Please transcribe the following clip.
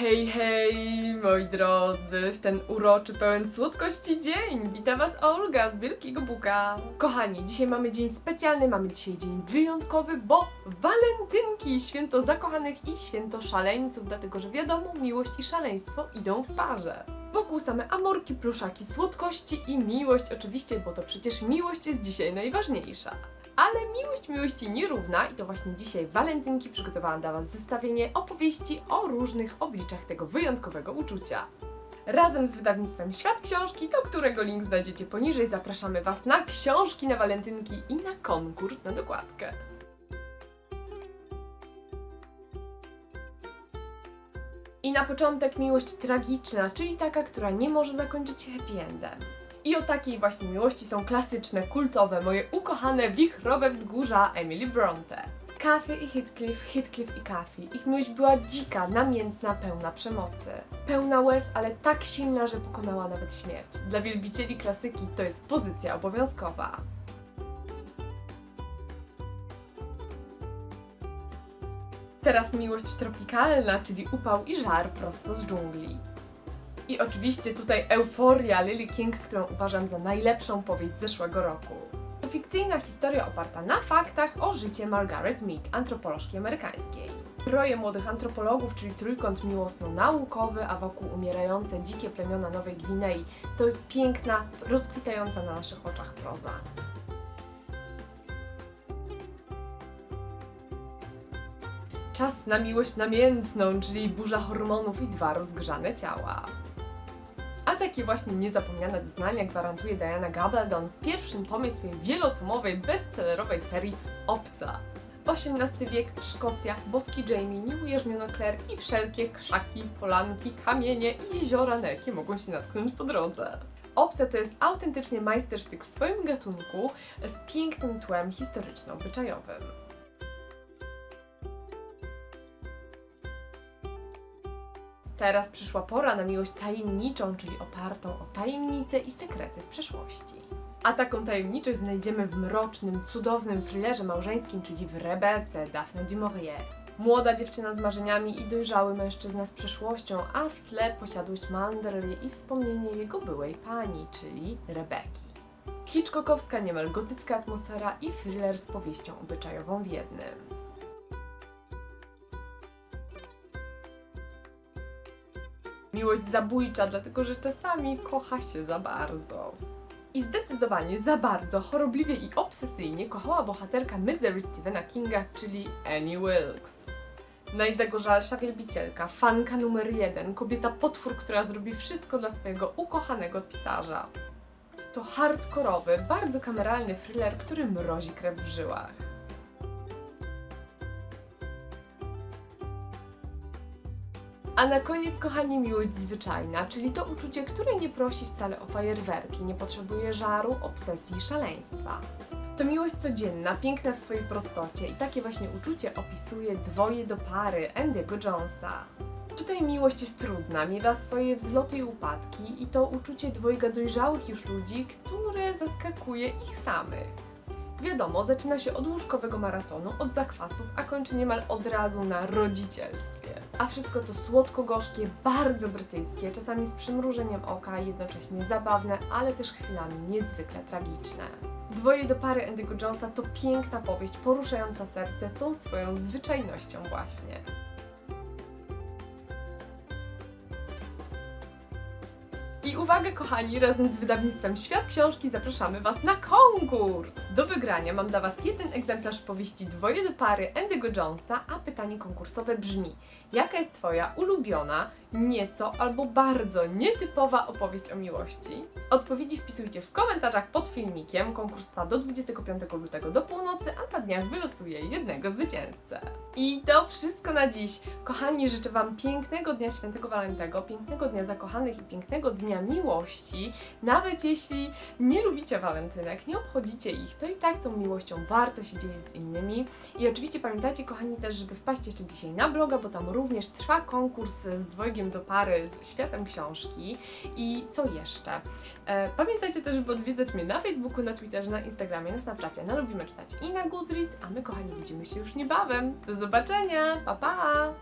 Hej, hej, moi drodzy, w ten uroczy, pełen słodkości dzień. Witam Was Olga z Wielkiego Buka. Kochani, dzisiaj mamy dzień specjalny, mamy dzisiaj dzień wyjątkowy, bo walentynki, święto zakochanych i święto szaleńców, dlatego że wiadomo, miłość i szaleństwo idą w parze. Wokół same amorki, pluszaki, słodkości i miłość oczywiście, bo to przecież miłość jest dzisiaj najważniejsza. Ale miłość miłości nierówna i to właśnie dzisiaj walentynki przygotowałam dla Was zestawienie opowieści o różnych obliczach tego wyjątkowego uczucia. Razem z wydawnictwem Świat Książki, do którego link znajdziecie poniżej, zapraszamy Was na książki na walentynki i na konkurs na dokładkę. I na początek miłość tragiczna, czyli taka, która nie może zakończyć się happy endem. I o takiej właśnie miłości są klasyczne, kultowe, moje ukochane wichrowe wzgórza Emily Bronte. Kathy i Heathcliff, Heathcliff i Kathy. Ich miłość była dzika, namiętna, pełna przemocy. Pełna łez, ale tak silna, że pokonała nawet śmierć. Dla wielbicieli klasyki to jest pozycja obowiązkowa. Teraz miłość tropikalna, czyli upał i żar prosto z dżungli. I oczywiście tutaj Euforia Lily King, którą uważam za najlepszą powieść zeszłego roku. To fikcyjna historia oparta na faktach o życie Margaret Mead, antropolożki amerykańskiej. Troje młodych antropologów, czyli trójkąt miłosno-naukowy, a wokół umierające dzikie plemiona Nowej Gwinei, to jest piękna, rozkwitająca na naszych oczach proza. Czas na miłość namiętną, czyli burza hormonów i dwa rozgrzane ciała. Takie właśnie niezapomniane doznania gwarantuje Diana Gabaldon w pierwszym tomie swojej wielotomowej, bestsellerowej serii Obca. XVIII wiek, Szkocja, boski Jamie, nieujarzmiono Claire i wszelkie krzaki, polanki, kamienie i jeziora, na jakie mogą się natknąć po drodze. Obca to jest autentycznie majstersztyk w swoim gatunku z pięknym tłem historyczno-obyczajowym. Teraz przyszła pora na miłość tajemniczą, czyli opartą o tajemnice i sekrety z przeszłości. A taką tajemniczość znajdziemy w mrocznym, cudownym thrillerze małżeńskim, czyli w Rebece Daphne du Maurier. Młoda dziewczyna z marzeniami i dojrzały mężczyzna z przeszłością, a w tle posiadłość Manderley i wspomnienie jego byłej pani, czyli Rebeki. Hitchcockowska niemal gotycka atmosfera i thriller z powieścią obyczajową w jednym. Miłość zabójcza, dlatego że czasami kocha się za bardzo. I zdecydowanie za bardzo, chorobliwie i obsesyjnie kochała bohaterka Misery Stephena Kinga, czyli Annie Wilkes. Najzagorzalsza wielbicielka, fanka numer jeden, kobieta potwór, która zrobi wszystko dla swojego ukochanego pisarza. To hardkorowy, bardzo kameralny thriller, który mrozi krew w żyłach. A na koniec, kochani, miłość zwyczajna, czyli to uczucie, które nie prosi wcale o fajerwerki, nie potrzebuje żaru, obsesji szaleństwa. To miłość codzienna, piękna w swojej prostocie i takie właśnie uczucie opisuje dwoje do pary Andy'ego Jonesa. Tutaj miłość jest trudna, miewa swoje wzloty i upadki i to uczucie dwojga dojrzałych już ludzi, które zaskakuje ich samych. Wiadomo, zaczyna się od łóżkowego maratonu, od zakwasów, a kończy niemal od razu na rodzicielstwie. A wszystko to słodko-gorzkie, bardzo brytyjskie, czasami z przymrużeniem oka, jednocześnie zabawne, ale też chwilami niezwykle tragiczne. Dwoje do pary Andy'ego Jonesa to piękna powieść, poruszająca serce tą swoją zwyczajnością właśnie. I uwaga kochani, razem z wydawnictwem Świat Książki zapraszamy Was na konkurs! Do wygrania mam dla Was jeden egzemplarz powieści Dwoje do pary Andy'ego Jonesa, a pytanie konkursowe brzmi Jaka jest Twoja ulubiona, nieco albo bardzo nietypowa opowieść o miłości? Odpowiedzi wpisujcie w komentarzach pod filmikiem. Konkurs trwa do 25 lutego do północy, a na dniach wylosuję jednego zwycięzcę. I to wszystko na dziś. Kochani, życzę Wam pięknego dnia świętego Walentego, pięknego dnia zakochanych i pięknego dnia miłości. Nawet jeśli nie lubicie walentynek, nie obchodzicie ich, to i tak tą miłością warto się dzielić z innymi. I oczywiście pamiętajcie, kochani, też, żeby wpaść jeszcze dzisiaj na bloga, bo tam również trwa konkurs z dwojgiem do pary z światem książki. I co jeszcze? E, pamiętajcie też, żeby odwiedzać mnie na Facebooku, na Twitterze, na Instagramie, na Snapchacie, na Lubimy Czytać i na Goodreads, a my, kochani, widzimy się już niebawem. Do zobaczenia! Pa, pa!